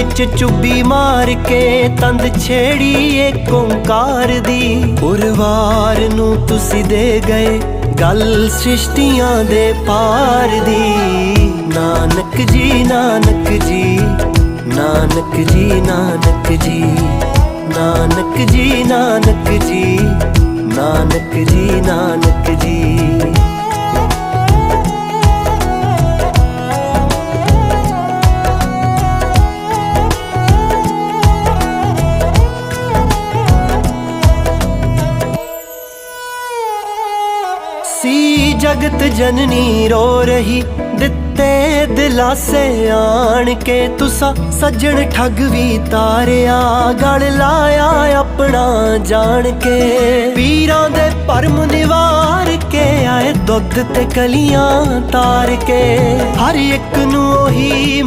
ਵਿੱਚ ਚੁੱਬੀ ਮਾਰ ਕੇ ਤੰਦ ਛੇੜੀ ਏ ਓੰਕਾਰ ਦੀ। ਉਰਵਾਰ ਨੂੰ ਤੁਸੀਂ ਦੇ ਗਏ ਗੱਲ ਸ੍ਰਿਸ਼ਟੀਆਂ ਦੇ ਪਾਰ ਦੀ। ਨਾਨਕ ਜੀ ਨਾਨਕ ਜੀ ਨਾਨਕ ਜੀ ਨਾਨਕ ਜੀ ਨਾਨਕ ਜੀ ਨਾਨਕ ਜੀ ਨਾਨਕ ਜੀ ਨਾਨਕ ਜੀ। ਸੀ ਜਗਤ ਜਨਨੀ ਰੋ ਰਹੀ, ਦਿੱਤੇ ਦਿਲਾਸੇ ਆਣ ਕੇ ਤੁਸਾਂ ਸੱਜਣ ਠੱਗ ਵੀ ਤਾਰਿਆ, ਗਲ ਲਾਇਆ ਆਪਣਾ ਜਾਣ ਕੇ। ਪੀਰਾਂ ਦੇ ਪਰਮ ਨਿਵਾਰ ਕੇ ਆਏ, ਦੁੱਧ ਤੇ ਕਲੀਆਂ ਤਾਰ ਕੇ। ਹਰ ਇੱਕ ਨੂੰ ਉਹੀ